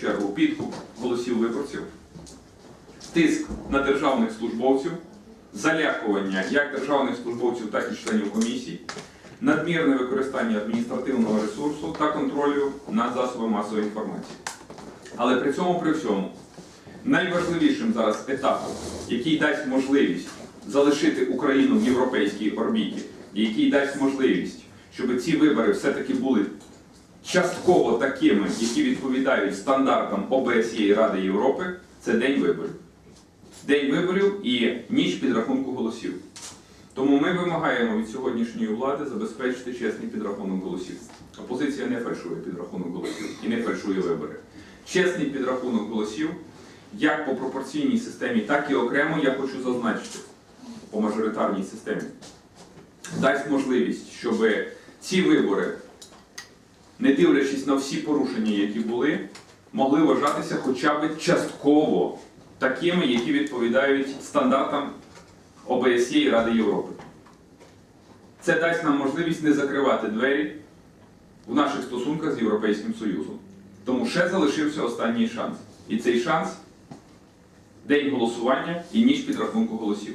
чергу підкуп голосів виборців, тиск на державних службовців, залякування як державних службовців, так і членів комісій, надмірне використання адміністративного ресурсу та контролю над засобами масової інформації. Але при цьому при всьому найважливішим зараз етапом, який дасть можливість залишити Україну в європейській орбіті, який дасть можливість, щоб ці вибори все-таки були частково такими, які відповідають стандартам ОБСЄ і Ради Європи, це день виборів. День виборів і ніч підрахунку голосів. Тому ми вимагаємо від сьогоднішньої влади забезпечити чесний підрахунок голосів. Опозиція не фальшує підрахунок голосів і не фальшує вибори. Чесний підрахунок голосів як по пропорційній системі, так і окремо я хочу зазначити по мажоритарній системі. Дасть можливість, щоб ці вибори, не дивлячись на всі порушення, які були, могли вважатися хоча б частково такими, які відповідають стандартам ОБСЄ і Ради Європи. Це дасть нам можливість не закривати двері в наших стосунках з Європейським Союзом. Тому ще залишився останній шанс. І цей шанс день голосування і ніч підрахунку голосів.